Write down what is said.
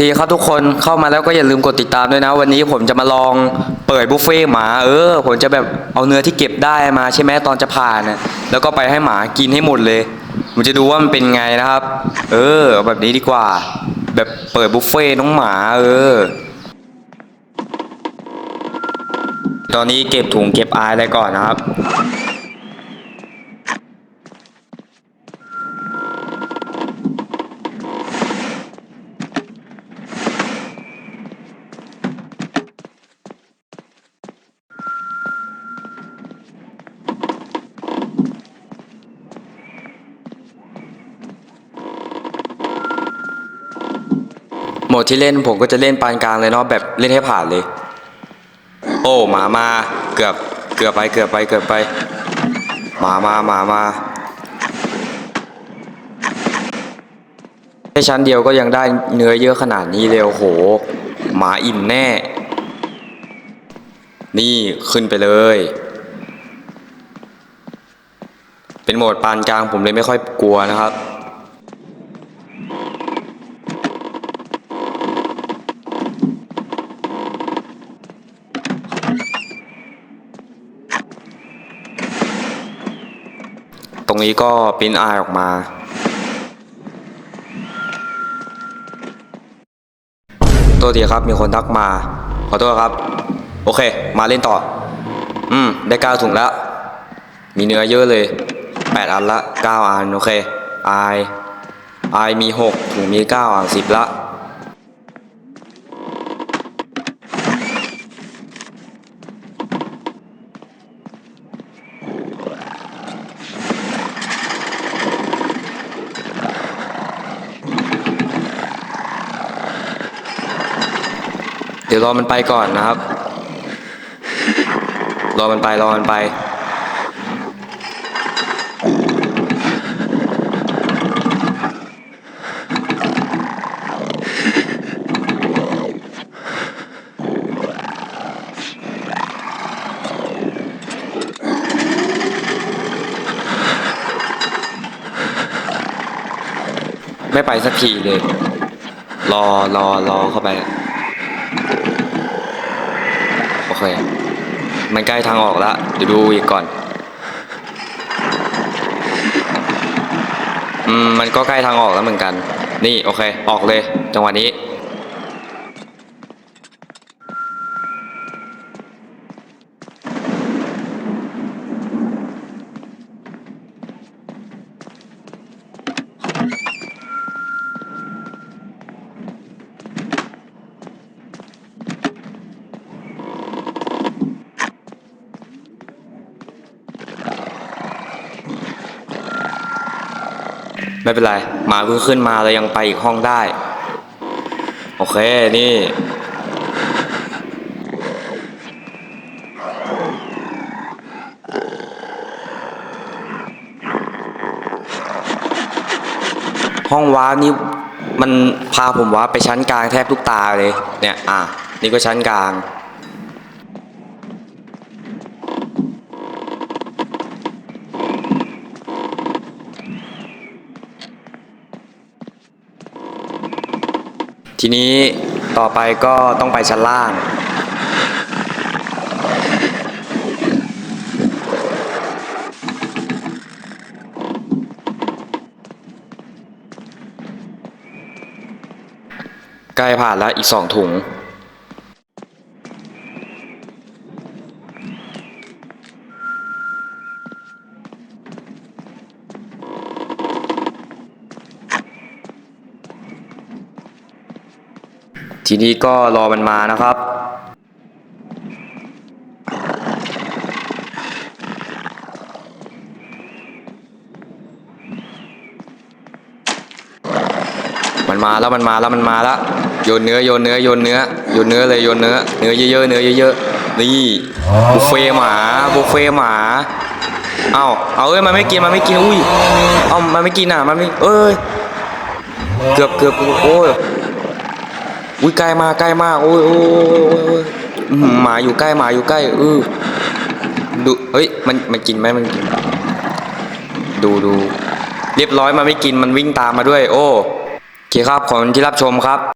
ดีครับทุกคนเข้ามาแล้วก็อย่าลืมกดติดตามด้วยนะ วันนี้ผมจะมาลองเปิดบุฟเฟ่หมา เออ ผมจะแบบเอาเนื้อที่เก็บได้มาใช่ไหมตอนจะผ่านนะแล้วก็ไปให้หมากินให้หมดเลยผมจะดูว่ามันเป็นไงนะครับ เออ แบบนี้ดีกว่า แบบเปิดบุฟเฟ่น้องหมา เออ ตอนนี้เก็บถุงเก็บอายอะไรก่อนนะครับ มดที่เล่นผมก็จะเล่นปานกลางเลยเนาะแบบเล่นให้ผ่านเลย โอ้หมามาเกือบเกือบไปเกือบไปเกือบไปหมามาหมามาแค่ชั้นเดียวก็ยังได้เนื้อเยอะขนาดนี้เลยโอ้โห หมาอิ่มแน่ นี่ขึ้นไปเลย เป็นโหมดปานกลางผมเลยไม่ค่อยกลัวนะครับ ตรงนี้ก็ปริ้นอายออกมา ตัวทีครับมีคนทักมา ขอโทษครับ โอเค มาเล่นต่อ อืม ได้เก้าถุงแล้ว มีเนื้อเยอะเลยแปดอันละเก้าอัน โอเค อาย อายมีหกถุงมีเก้าอันสิบละ เดี๋ยวรอมันไปก่อนนะครับ รอมันไปรอมันไป ไม่ไปสักทีเลย รอรอรอเข้าไป เค มันใกล้ทางออกแล้วเดี๋ยวดูอีกก่อน อืม มันก็ใกล้ทางออกแล้วเหมือนกัน นี่โอเค ออกเลย จังหวะนี้ ไม่เป็นไร หมาเพิ่งขึ้นมาเรายังไปอีกห้องได้ โอเค นี่ ห้องว้านี่มันพาผมว้าไปชั้นกลางแทบทุกตาเลย เนี่ย อะ นี่ก็ชั้นกลาง ทีนี้ต่อไปก็ต้องไปชั้นล่าง ใกล้ผ่านแล้วอีกสองถุง ทีนี้ก็รอมันมานะครับ มันมาแล้วมันมาแล้วมันมาแล้วโยนเนื้อโยนเนื้อโยนเนื้อโยนเนื้อเลยโยนเนื้อเนื้อเยอะๆเนื้อเยอะๆนี่บุฟเฟ่หมาบุฟเฟ่หมาเอ้าเอาเอ้ยมันไม่กินมันไม่กินอุ้ยเอามันไม่กินอะมันไม่เอ้ยเกือบเกือบโอ้ย อุ้ยใกล้มากใกล้มากโอ้ยโอ้ยโอ้ยโอ้ยโอ้ยอื้อหือหมาอยู่ใกล้หมาอยู่ใกล้เออดูเฮ้ยมันมันกินไหมมันกิน ดูดูเรียบร้อยมันไม่กินมันวิ่งตามมาด้วย โอ้โอเคครับขอบคุณที่รับชมครับ